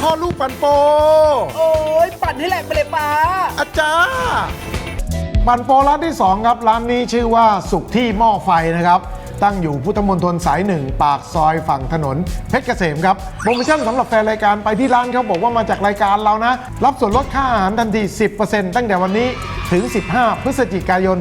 พ่อลูกปันโป โอ้ยปั่นให้แหลกไปเลยป้า อาจารย์ปันโปร้านที่ 2 ครับ ร้านนี้ชื่อว่าสุขที่หม้อไฟนะครับ ตั้งอยู่พุทธมณฑลสายหนึ่ง ปากซอยฝั่งถนน เพชรเกษมครับโปรโมชั่นสำหรับแฟนรายการไปที่ร้านเขาบอกว่ามาจากรายการเรานะ รับส่วนลดค่าอาหารทันที 10%ตั้งแต่วันนี้ถึง 15 พฤศจิกายน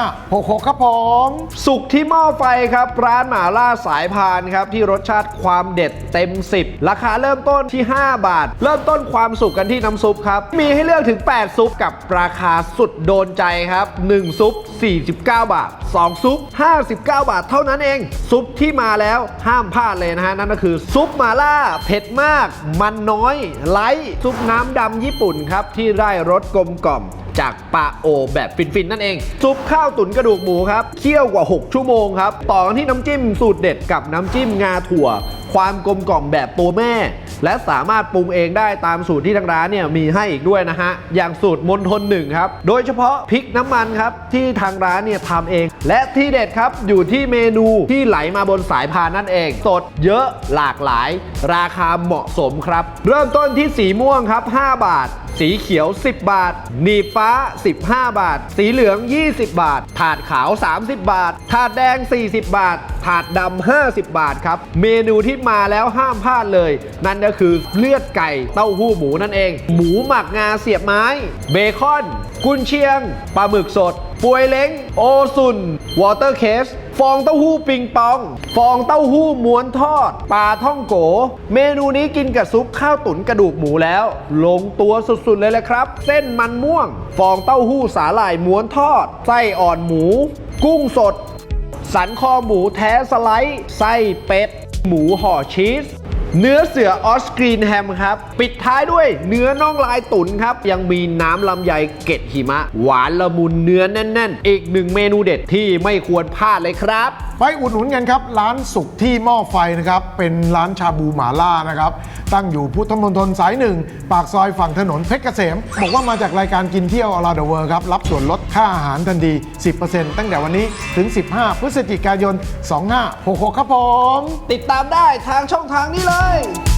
2566 ครับผม สุกที่หม้อไฟครับ ร้านหมาล่าสายพานครับ ที่รสชาติความเด็ดเต็ม 10 ราคาเริ่มต้นที่ 5 บาท เริ่มต้นความสุกกันที่น้ำซุปครับ มีให้เลือกถึง 8 ซุปกับราคาสุดโดนใจครับ 1 ซุป 49 บาท 2 ซุป 59 บาทเท่านั้นเอง ซุปที่มาแล้วห้ามพลาดเลยนะฮะ นั่นก็คือซุปหมาล่าเผ็ดมาก มันน้อย ไลท์ซุปน้ำดำญี่ปุ่นครับ ที่ได้รสกลมกล่อม จากปลาโอแบบฟิน ๆ นั่นเอง ซุปข้าวตุ๋นกระดูกหมูครับเคี่ยวกว่า 6 ชั่วโมงครับ ต่อกันที่น้ำจิ้มสูตรเด็ดกับน้ำจิ้มงาถั่ว ความกลมกล่อมแบบตัวแม่ และสามารถปรุงเองได้ตามสูตรที่ทางร้านเนี่ยมีให้อีกด้วยนะฮะ อย่างสูตรมนทนหนึ่งครับ โดยเฉพาะพริกน้ำมันครับ ที่ทางร้านเนี่ยทำเอง และที่เด็ดครับอยู่ที่เมนูที่ไหลมาบนสายพานนั่นเอง สดเยอะหลากหลาย ราคาเหมาะสมครับ เริ่มต้นที่สีม่วงครับ 5 บาทสีเขียว 10 บาท หนีบฟ้า 15 บาท สีเหลือง 20 บาท ถาดขาว 30 บาท ถาดแดง 40 บาท ถาดดำ 50 บาทครับ เมนูที่มาแล้วห้ามพลาดเลย นั่นก็คือเลือดไก่เต้าหู้หมูนั่นเอง หมูหมักงาเสียบไม้ เบคอน กุนเชียง ปลาหมึกสด ปวยเล้ง โอซุน วอเตอร์เคส ฟองเต้าหู้ปิงปอง ฟองเต้าหู้ม้วนทอด ปลาท่องโก เมนูนี้กินกับซุปข้าวตุ๋นกระดูกหมูแล้ว ลงตัวสุดๆเลยแหละครับ เส้นมันม่วง ฟองเต้าหู้สาหร่ายม้วนทอด ไส้อ่อนหมู กุ้งสด สันคอหมูแท้สไลด์ ไส้เป็ด หมูห่อชีส เนื้อเสือออสกรีนแฮมครับ ปิดท้ายด้วยเนื้อน่องลายตุ๋นครับ ยังมีน้ำลำไยเกล็ดหิมะ หวานละมุนเนื้อแน่น ๆ อีกหนึ่งเมนูเด็ดที่ไม่ควรพลาดเลยครับ ไปอุดหนุนกันครับ ร้านสุขที่หม้อไฟนะครับ เป็นร้านชาบูหมาล่านะครับ ตั้งอยู่พุทธมณฑลสายหนึ่ง ปากซอยฝั่งถนนเพชรเกษม บอกว่ามาจากรายการกินเที่ยวอลาเดเวอร์ครับ รับส่วนลดค่าอาหารทันที 10%ตั้งแต่วันนี้ถึง 15 พฤศจิกายน 2566 ครับผม ติดตามได้ทางช่องทางนี้เลย